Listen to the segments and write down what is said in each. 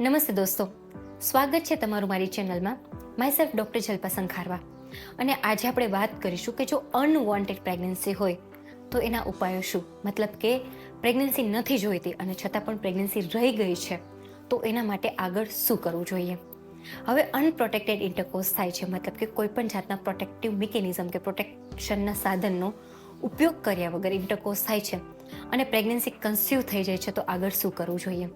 નમસ્તે દોસ્તો. સ્વાગત છે તમારું મારી ચેનલમાં my self doctor Jalpa Sankharva. અને આજે આપણે વાત કરીશું કે જો અનવોન્ટેડ પ્રેગ્નન્સી હોય, તો એના ઉપાયો શું? મતલબ કે પ્રેગ્નન્સી નથી જોઈતી અને છતાં પણ પ્રેગ્નન્સી રહી ગઈ છે, તો એના માટે આગળ શું કરવું જોઈએ? હવે અનપ્રોટેક્ટેડ ઇન્ટરકોર્સ થાય છે, મતલબ કે કોઈ પણ જાતના પ્રોટેક્ટિવ મિકેનિઝમ કે પ્રોટેક્શનના સાધનનો ઉપયોગ કર્યા વગર ઇન્ટરકોર્સ થાય છે અને પ્રેગ્નન્સી કન્સ્યુ થઈ જાય છે, તો આગળ શું કરવું જોઈએ?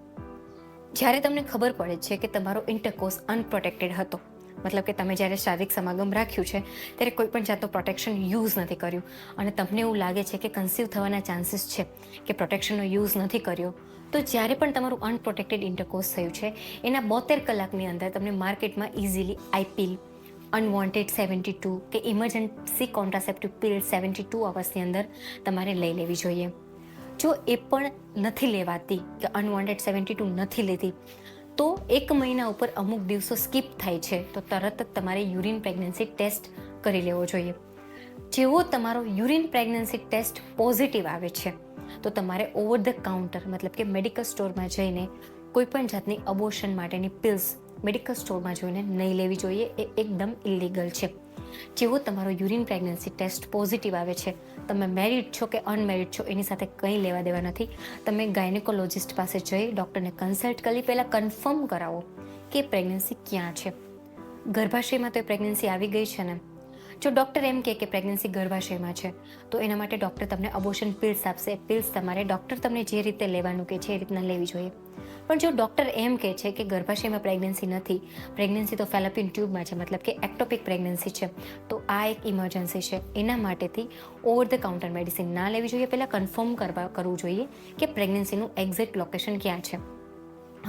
જ્યારે તમને ખબર પડે છે કે તમારો ઇન્ટરકોર્સ અનપ્રોટેક્ટેડ હતો, મતલબ કે તમે જ્યારે શારીરિક સમાગમ રાખ્યું છે, ત્યારે કોઈ પણ જાતનું પ્રોટેક્શન યુઝ નથી કર્યું. અને તમને એવું લાગે છે કે કન્સીવ થવાના ચાન્સીસ છે કે પ્રોટેક્શનનો યુઝ નથી કર્યો, તો જ્યારે પણ તમારું અનપ્રોટેક્ટેડ ઇન્ટરકોર્સ થયું છે, એના બોતેર કલાકની અંદર તમને માર્કેટમાં easily i-pill unwanted seventy two કે emergency contraceptive period seventy two અવર્સની અંદર તમારે લઈ લેવી જોઈએ. જો એ પણ નથી લેવાતી કે અનવોન્ટેડ સેવન્ટી ટુ નથી લેતી, તો એક મહિના ઉપર અમુક દિવસો સ્કીપ થાય છે, તો તરત જ તમારે યુરિન પ્રેગ્નન્સી ટેસ્ટ કરી લેવો જોઈએ. જેવો તમારો યુરિન પ્રેગ્નન્સી ટેસ્ટ પોઝિટિવ આવે છે, તો તમારે ઓવર ધ કાઉન્ટર મતલબ કે મેડિકલ સ્ટોરમાં જઈને કોઈ પણ જાતની અબોશન માટેની પિલ્સ મેડિકલ સ્ટોરમાં જોઈને નહીં લેવી જોઈએ, એ એકદમ ઇલીગલ છે. જેવો તમારો યુરિન પ્રેગ્નન્સી ટેસ્ટ પોઝિટિવ આવે છે? તમે મેરિડ છો કે અનમેરિડ છો એની સાથે કંઈ લેવા દેવા નથી. તમે ગાયનેકોલોજિસ્ટ પાસે જઈ ડૉક્ટરને કન્સલ્ટ કરી પહેલાં કન્ફર્મ કરાવો કે પ્રેગ્નન્સી ક્યાં છે? ગર્ભાશયમાં તો એ પ્રેગ્નન્સી આવી ગઈ છે ને? જો ડૉક્ટર એમ કહે કે પ્રેગ્નન્સી ગર્ભાશયમાં છે, તો એના માટે ડૉક્ટર તમને અબોશન પિલ્સ આપશે. પિલ્સ તમારે ડૉક્ટર તમને જે રીતે લેવાનું કે છે એ રીતના લેવી જોઈએ. પણ જો ડૉક્ટર એમ કહે છે કે ગર્ભાશયમાં પ્રેગ્નન્સી નથી, પ્રેગ્નન્સી તો ફેલોપિન ટ્યુબમાં છે, મતલબ કે એક્ટોપિક પ્રેગ્નન્સી છે, તો આ એક ઇમરજન્સી છે. એના માટેથી ઓવર ધ કાઉન્ટર મેડિસિન ના લેવી જોઈએ. પહેલાં કન્ફર્મ કરવા, કરવું જોઈએ કે પ્રેગ્નન્સીનું એક્ઝેક્ટ લોકેશન ક્યાં છે.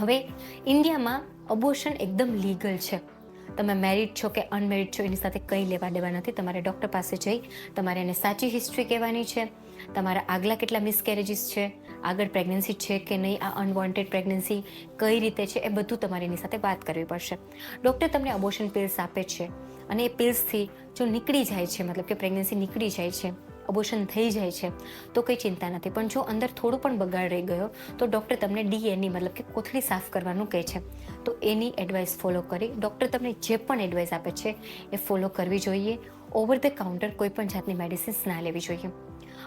હવે, ઇન્ડિયામાં અબોશન એકદમ લીગલ છે. તમે મેરિડ છો કે અનમેરિડ છો, એની સાથે કંઈ લેવા દેવા નથી. તમારે ડૉક્ટર પાસે જઈ તમારે એને સાચી હિસ્ટ્રી કહેવાની છે. તમારા આગલા કેટલા મિસકેરેજીસ છે, આગળ પ્રેગ્નન્સી છે કે નહીં, આ અનવોન્ટેડ પ્રેગ્નન્સી કઈ રીતે છે, એ બધું તમારે એની સાથે વાત કરવી પડશે. ડૉક્ટર તમને અબોશન પિલ્સ આપે છે. અને એ પિલ્સથી જો નીકળી જાય છે, મતલબ કે પ્રેગ્નન્સી નીકળી જાય છે અબોશન થઈ જાય છે, તો કંઈ ચિંતા નથી. પણ જો અંદર થોડું પણ બગાડ રહી ગયો, તો ડૉક્ટર તમને ડીએની મતલબ કે કોથળી સાફ કરવાનું કહે છે. તો એની એડવાઇસ ફોલો કરી. ડૉક્ટર તમને જે પણ એડવાઇસ આપે છે, એ ફોલો કરવી જોઈએ. ઓવર ધ કાઉન્ટર કોઈ પણ જાતની મેડિસિન્સ ના લેવી જોઈએ.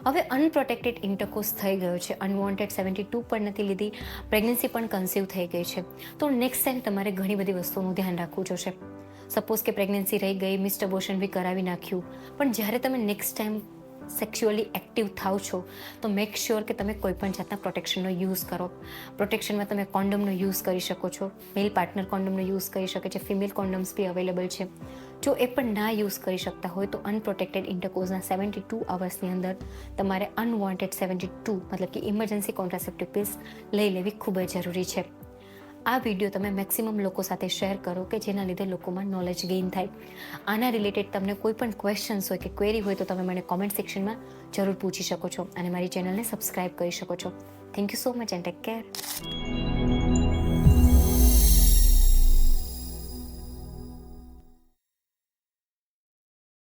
હવે અનપ્રોટેક્ટેડ ઇન્ટરકોર્સ થઈ ગયો છે. અનવોન્ટેડ સેવન્ટી ટુ પણ નથી લીધી. પ્રેગ્નન્સી પણ કન્સીવ થઈ ગઈ છે. તો નેક્સ્ટ ટાઈમ તમારે ઘણી બધી વસ્તુઓનું ધ્યાન રાખવું જોશે. સપોઝ કે પ્રેગ્નન્સી રહી ગઈ મિસ્ડ અબોશન બી કરાવી નાખ્યું. પણ જ્યારે તમે નેક્સ્ટ ટાઈમ સેક્સ્યુઅલી એક્ટિવ થાવ છો, તો મેક શ્યોર કે તમે કોઈ પણ જાતના પ્રોટેક્શનનો યુઝ કરો. પ્રોટેક્શનમાં તમે કોન્ડમનો યુઝ કરી શકો છો. મેલ પાર્ટનર કોન્ડમનો યુઝ કરી શકે છે. ફિમેલ કોન્ડમ્સ બી અવેલેબલ છે. જો એ પણ ના યુઝ કરી શકતા હોય, તો અનપ્રોટેક્ટેડ ઇન્ટરકોઝના સેવન્ટી ટુ અવર્સની અંદર તમારે અનવોન્ટેડ સેવન્ટી ટુ મતલબ કે ઇમરજન્સી કોન્ટ્રાસેપ્ટિવ પિલ્સ લઈ લેવી ખૂબ જ જરૂરી છે. આ વીડિયો તમે મેક્સિમમ લોકો સાથે શેર કરો કે જેના લીધે લોકોમાં નોલેજ ગેઇન થાય. આના રિલેટેડ તમને કોઈ પણ ક્વેશ્ચન્સ હોય કે ક્વેરી હોય તો તમે મને કોમેન્ટ સેક્શનમાં જરૂર પૂછી શકો છો અને મારી ચેનલને સબસ્ક્રાઇબ કરી શકો છો. Thank you so much and take care